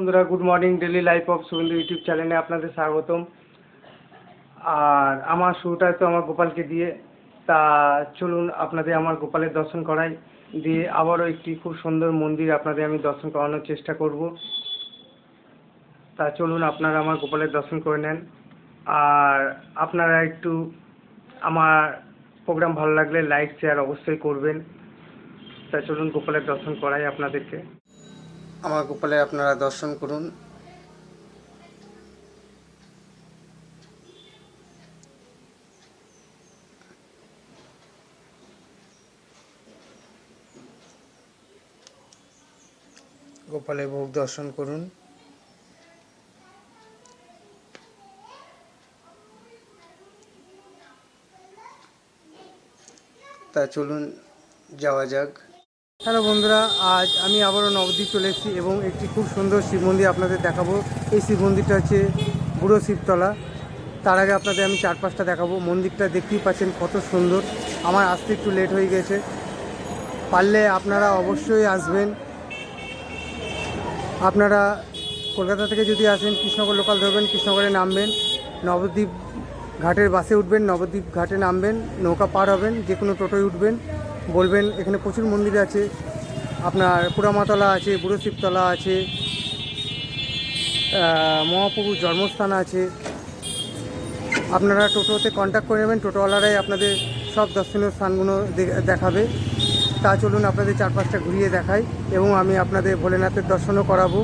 বন্ধুরা good morning daily life of Subindu YouTube চ্যানেলে আপনাদের স্বাগতম। আর আমার শুরুটা তো আমার গোপালকে দিয়ে। তা চলুন আপনাদের আমার গোপালের দর্শন করাই। দিয়ে আবারও একটি খুব সুন্দর মন্দির আপনাদের আমি দর্শন করানোর চেষ্টা করব। তা চলুন আপনারা আমার গোপালের দর্শন করে নেন। আর আপনারা একটু আমার প্রোগ্রাম ভালো লাগলে লাইক শেয়ার অবশ্যই করবেন। তা চলুন গোপালের দর্শন করাই আপনাদেরকে। আমার গোপালের আপনারা দর্শন করুন। গোপালের ভোগ দর্শন করুন। তা চলুন যাওয়া যাক। হ্যালো বন্ধুরা, আজ আমি আবারও নবদ্বীপ চলে এসেছি এবং একটি খুব সুন্দর শিব মন্দির আপনাদের দেখাবো। এই শিব মন্দিরটা হচ্ছে বুড়ো শিবতলা। তার আগে আপনাদের আমি চার পাঁচটা দেখাবো। মন্দিরটা দেখতেই পাচ্ছেন কত সুন্দর। আমার আসতে একটু লেট হয়ে গেছে। পারলে আপনারা অবশ্যই আসবেন। আপনারা কলকাতা থেকে যদি আসেন, কৃষ্ণনগর লোকাল ধরবেন, কৃষ্ণনগরে নামবেন। নবদ্বীপ ঘাটের বাসে উঠবেন, নবদ্বীপ ঘাটে নামবেন, নৌকা পার হবেন যে কোনো টোটোয় উঠবেন। বলবেন, এখানে প্রচুর মন্দির আছে। আপনার পুরামাতলা আছে বুড়ো শিবতলা আছে মহাপ্রভুর জন্মস্থান আছে। আপনারা টোটোতে কন্ট্যাক্ট করে নেবেন, টোটোওয়ালারাই আপনাদের সব দর্শনীয় স্থানগুলো দেখাবে। তা চলুন আপনাদের চার পাঁচটা ঘুরিয়ে দেখাই এবং আমি আপনাদের ভোলেনাথের দর্শনও করাবো।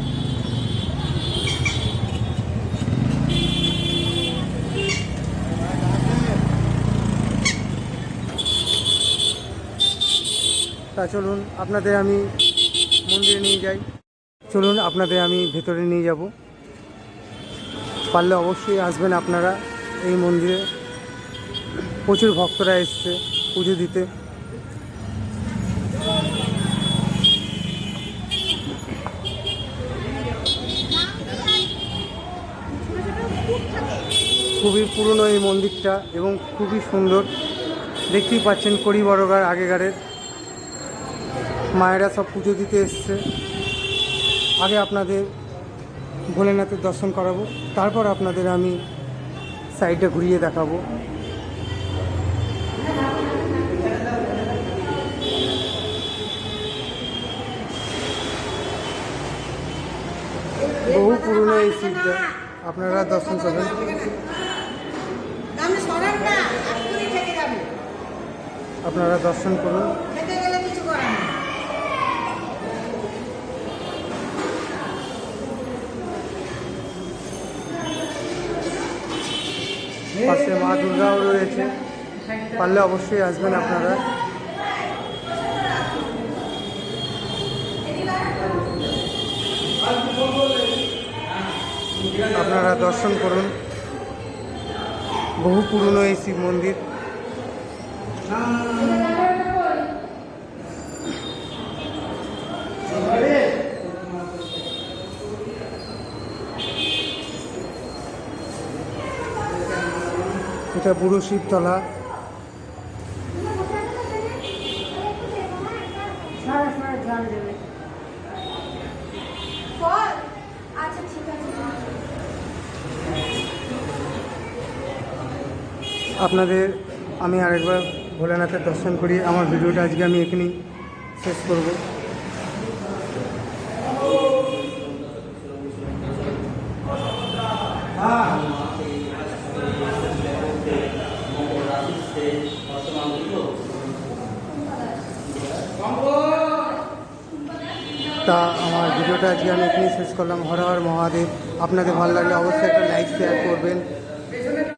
তা চলুন, আপনাদের আমি মন্দিরে নিয়ে যাই। চলুন, আপনাদের আমি ভেতরে নিয়ে যাব। পারলে অবশ্যই আসবেন আপনারা এই মন্দিরে। প্রচুর ভক্তরা এসছে পুজো দিতে। খুবই পুরনো এই মন্দিরটা এবং খুবই সুন্দর। দেখতেই পাচ্ছেন কড়ি বড়গার আগেকারের মায়েরা সব পুজো দিতে এসছে। আগে আপনাদের ভোলেনাথের দর্শন করাবো, তারপর আপনাদের আমি সাইডে ঘুরিয়ে দেখাবো। বহু পুরনো এই শিবটা, আপনারা দর্শন করবেন। আপনারা দর্শন করুন। পাশে মা দুর্গাও রয়েছে। পারলে অবশ্যই আসবেন আপনারা। আপনারা দর্শন করুন। বহু পুরনো এই শিব মন্দির। এটা বুড়ো শিবতলা আচ্ছা ঠিক আছে। আপনাদের আমি আরেকবার ভোলেনাথের দর্শন করি। আমার ভিডিওটা আজকে আমি এখানেই শেষ করব। তা আমার ভিডিওটা আজকে আমি এখানেই শেষ করলাম। হর হর মহাদেব। আপনাদের ভালো লাগলে অবশ্যই একটা লাইক শেয়ার করবেন।